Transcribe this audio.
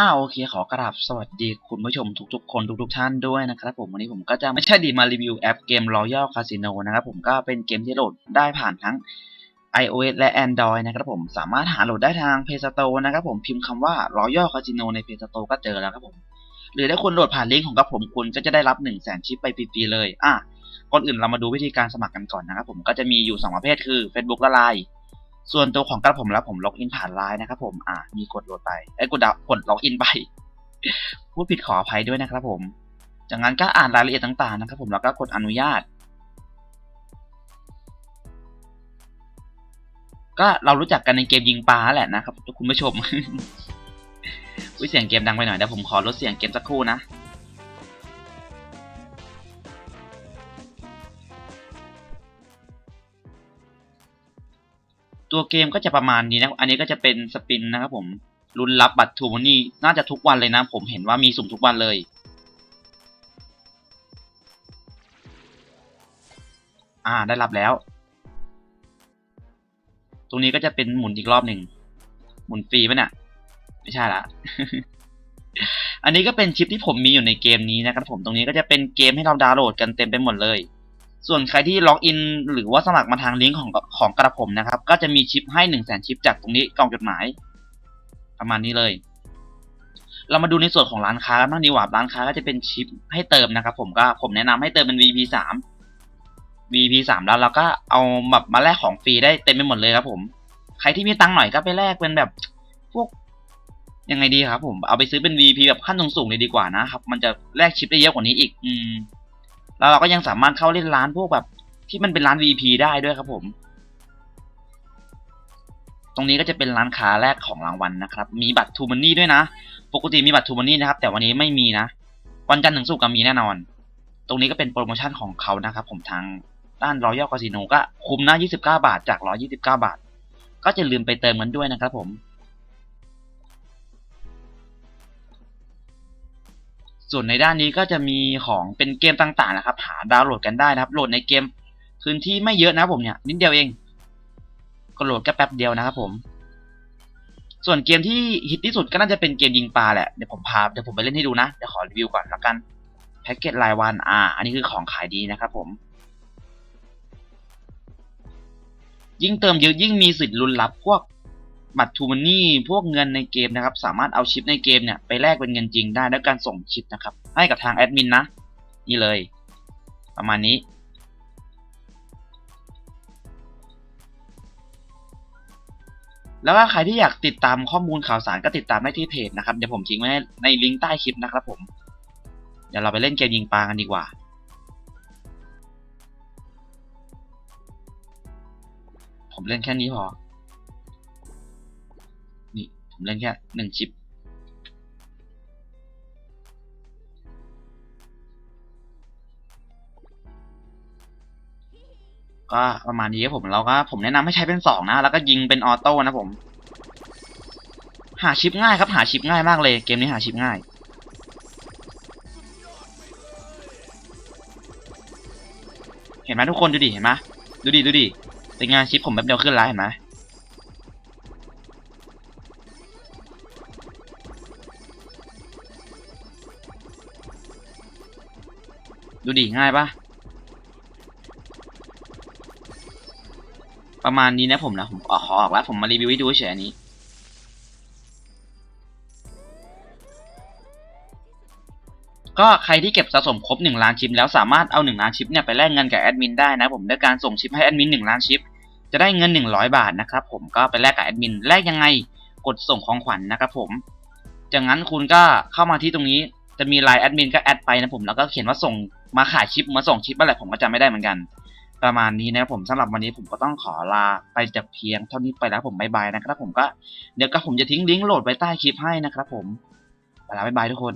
อ้าวโอเคขอกราบสวัสดีคุณผู้ชมทุกๆ คนทุกๆท่านด้วยนะครับผมวันนี้ผมก็จะไม่ใช่ดีมารีวิวแอปเกม Royal Casino นะครับผมก็เป็นเกมที่โหลดได้ผ่านทั้ง iOS และ Android นะครับผมสามารถหาโหลดได้ทาง Play Store นะครับผมพิมพ์คำว่า Royal Casino ใน Play Store ก็เจอแล้วครับผม หรือถ้าคุณโหลดผ่านลิงก์ของกับผมคุณก็จะได้รับ 1 0 0 0 0แสนชิปไปฟรีๆเลยอะก่อนอื่นเรามาดูวิธีการสมัครกันก่อนนะครับผมก็จะมีอยู่ 2 ประเภทคือ Facebook และ Line ส่วนตัวของกระผมแล้วผมล็อกอินผ่านไลน์นะครับผมอะมีกดโหลดไปไอ้กดดาวกดล็อกอินไปพูดผิดขออภัยด้วยนะครับผม จากนั้นก็อ่านรายละเอียดต่างๆนะครับผมแล้วก็กดอนุญาต ก็เรารู้จักกันในเกมยิงปลาแหละนะครับคุณผู้ชมวิเสียงเกมดังไปหน่อยเดี๋ยวผมขอลดเสียงเกมสักครู่นะ ตัวเกมก็จะประมาณนี้นะ อันนี้ก็จะเป็นสปินนะครับผมลุ้นรับบัตรทูมนนี่น่าจะทุกวันเลยนะ ผมเห็นว่ามีสุ่มทุกวันเลย อ่าได้รับแล้ว ตรงนี้ก็จะเป็นหมุนอีกรอบหนึ่งหมุนฟรีป่ะเนี่ยไม่ใช่ละ อันนี้ก็เป็นชิปที่ผมมีอยู่ในเกมนี้นะครับผมตรงนี้ก็จะเป็นเกมให้เราดาวน์โหลดกันเต็มไปหมดเลย ส่วนใครที่ล็อกอินหรือว่าสมัครมาทางลิงก์ของของกระผมนะครับ ก็จะมีชิปให้หนึ่งแสนชิปจากตรงนี้กล่องจดหมาย ประมาณนี้เลย เรามาดูในส่วนของร้านค้าบ้างดีกว่าร้านค้าก็จะเป็นชิปให้เติมนะครับ ผมก็ผมแนะนำให้เติมเป็น VP สาม VP สามแล้วเราก็เอาแบบมาแลกของฟรีได้เต็มไปหมดเลยครับ ผม ใครที่มีตังค์หน่อยก็ไปแลกเป็นแบบพวกยังไงดีครับ ผมเอาไปซื้อเป็น VP แบบขั้นสูงๆเลยดีกว่านะครับ มันจะแลกชิปได้เยอะกว่านี้อีก อืม แล้วเราก็ยังสามารถเข้าเล่นร้านพวกแบบ ที่มันเป็นร้าน VP ได้ด้วยครับผม ตรงนี้ก็จะเป็นร้านค้าแรกของรางวัลนะครับ มีบัตรทูมันนี่ด้วยนะ ปกติมีบัตรทูมันนี่นะครับ แต่วันนี้ไม่มีนะ วันจันทร์ถึงศุกร์ก็มีแน่นอน ตรงนี้ก็เป็นโปรโมชั่นของเขานะครับ ผมทางด้านรอยัลคาสิโนก็คุ้มนะ29 บาทจาก 129 บาท ก็จะลืมไปเติมกันด้วยนะครับผม ส่วนในด้านนี้ก็จะมีของเป็นเกมต่างๆนะครับ หาดาวน์โหลดกันได้นะครับ โหลดในเกมพื้นที่ไม่เยอะนะผมเนี่ยนิดเดียวเอง ก็โหลดแค่แป๊บเดียวนะครับผม ส่วนเกมที่ฮิตที่สุดก็น่าจะเป็นเกมยิงปลาแหละ เดี๋ยวผมพาเดี๋ยวผมไปเล่นให้ดูนะ เดี๋ยวขอรีวิวก่อนละกัน แพ็กเกจรายวัน อ่า อันนี้คือของขายดีนะครับผม ยิ่งเติมเยอะยิ่งมีสิทธิ์ลุ้นรับพวก บัตรทูมันนี่พวกเงินในเกมนะครับ สามารถเอาชิปในเกมเนี่ยไปแลกเป็นเงินจริงได้ด้วยการส่งชิปนะครับ ให้กับทางแอดมินนะ นี่เลย ประมาณนี้ แล้วก็ใครที่อยากติดตามข้อมูลข่าวสารก็ติดตามได้ที่เพจนะครับ เดี๋ยวผมทิ้งไว้ในลิงก์ใต้คลิปนะครับผม เดี๋ยวเราไปเล่นเกมยิงปลากันดีกว่าผมเล่นแค่นี้พอ ผมเล่นแค่หนึ่งชิป ก็ประมาณนี้ครับผมแล้วก็ผมแนะนำให้ใช้เป็นสองนะ แล้วก็ยิงเป็นออโต้นะผม หาชิปง่ายครับหาชิปง่ายมากเลย เกมนี้หาชิปง่ายเห็นไหมทุกคนดูดิเห็นไหมดูดิดูดิเป็นงานชิปผมแบบเดียวขึ้นแล้วเห็นไหม ดูดิง่ายปะประมาณนี้นะผมนะผมขอออกแล้วผมมารีวิวให้ดูเฉยอันนี้ก็ใครที่เก็บสะสมครบ1ล้านชิปแล้วสามารถเอา1ล้านชิปเนี่ยไปแลกเงินกับแอดมินได้นะผมด้วยการส่งชิปให้แอดมิน1ล้านชิปจะได้เงิน 100 บาทนะครับผมก็ไปแลกกับแอดมินแลกยังไงกดส่งของขวัญนนะครับผมจากนั้นคุณก็เข้ามาที่ตรงนี้จะมีไลน์แอดมินก็แอดไปนะผมแล้วก็เขียนว่าส่ง มาขายชิปมาส่งชิปอะไรผมก็จำไม่ได้เหมือนกัน ประมาณนี้นะครับผมสำหรับวันนี้ผมก็ต้องขอลาไปจากเพียงเท่านี้ไปแล้วผมบายบายนะครับผมก็เดี๋ยวก็ผมจะทิ้งลิงก์โหลดไว้ใต้คลิปให้นะครับผมไปแล้วบายบายทุกคน